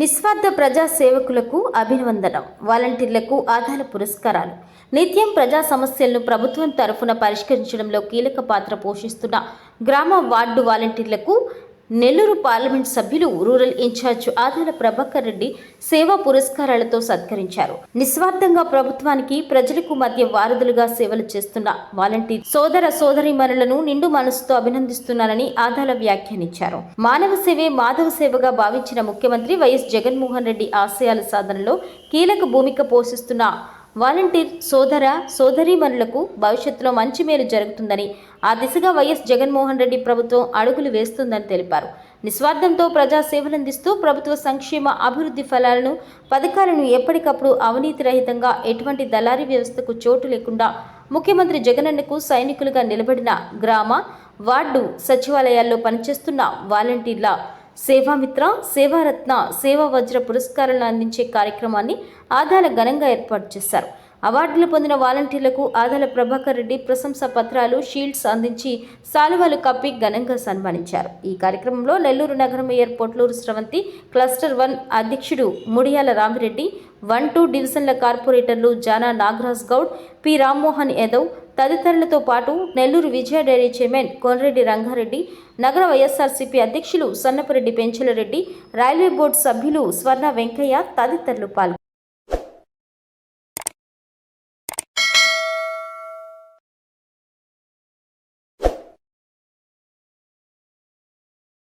నిస్వార్థ ప్రజా సేవకులకు అభినందనం వాలంటీర్లకు ఆదాల పురస్కారాలు. నిత్యం ప్రజా సమస్యలను ప్రభుత్వం తరఫున పరిష్కరించడంలో కీలక పాత్ర పోషిస్తున్న గ్రామ వార్డు వాలంటీర్లకు నెల్లూరు పార్లమెంట్ సభ్యులు rural in charge Adala Prabhakar Reddy సేవా పురస్కారాలతో సత్కరించారు. నిస్వార్థంగా ప్రభుత్వానికి ప్రజలకు మధ్య వారధులుగా సేవలు చేస్తున్న వాలంటీర్ సోదర సోదరిమణులను నిండు మనసుతో అభినందిస్తున్నానని ఆదాల వ్యాఖ్యానించారు. మానవ సేవే మాధవ సేవగా భావించిన ముఖ్యమంత్రి వైఎస్ జగన్మోహన్ రెడ్డి ఆశయాల సాధనలో కీలక భూమిక పోషిస్తున్న వాలంటీర్ సోదర సోదరీమణులకు భవిష్యత్తులో మంచి మేలు జరుగుతుందని ఆ దిశగా వైఎస్ జగన్మోహన్ రెడ్డి ప్రభుత్వం అడుగులు వేస్తుందని తెలిపారు. నిస్వార్థంతో ప్రజా సేవలందిస్తూ ప్రభుత్వ సంక్షేమ అభివృద్ధి ఫలాలను పథకాలను ఎప్పటికప్పుడు అవినీతి రహితంగా ఎటువంటి దళారీ వ్యవస్థకు చోటు లేకుండా ముఖ్యమంత్రి జగనన్నకు సైనికులుగా నిలబడిన గ్రామ వార్డు సచివాలయాల్లో పనిచేస్తున్న వాలంటీర్ల సేవామిత్ర సేవారత్న సేవా వజ్ర పురస్కారాలను అందించే కార్యక్రమాన్ని ఆదాల ఘనంగా ఏర్పాటు చేశారు. అవార్డులు పొందిన వాలంటీర్లకు ఆదాల ప్రభాకర్ రెడ్డి ప్రశంసా పత్రాలు షీల్డ్స్ అందించి సాలువాలు కప్పి ఘనంగా సన్మానించారు. ఈ కార్యక్రమంలో నెల్లూరు నగరం mayor Potluru Sravanthi cluster one అధ్యక్షుడు ముడియాల రామిరెడ్డి వన్ టూ డివిజన్ల కార్పొరేటర్లు జానా నాగరాజ్ గౌడ్ పి రామ్మోహన్ యాదవ్ తదితరులతో పాటు నెల్లూరు విజయ డైరీ చైర్మన్ కోనరెడ్డి రంగారెడ్డి నగర వైఎస్ఆర్సీపీ అధ్యక్షులు సన్నపరెడ్డి పెంచలరెడ్డి రైల్వే బోర్డు సభ్యులు స్వర్ణ వెంకయ్య తదితరులు పాల్గొన్నారు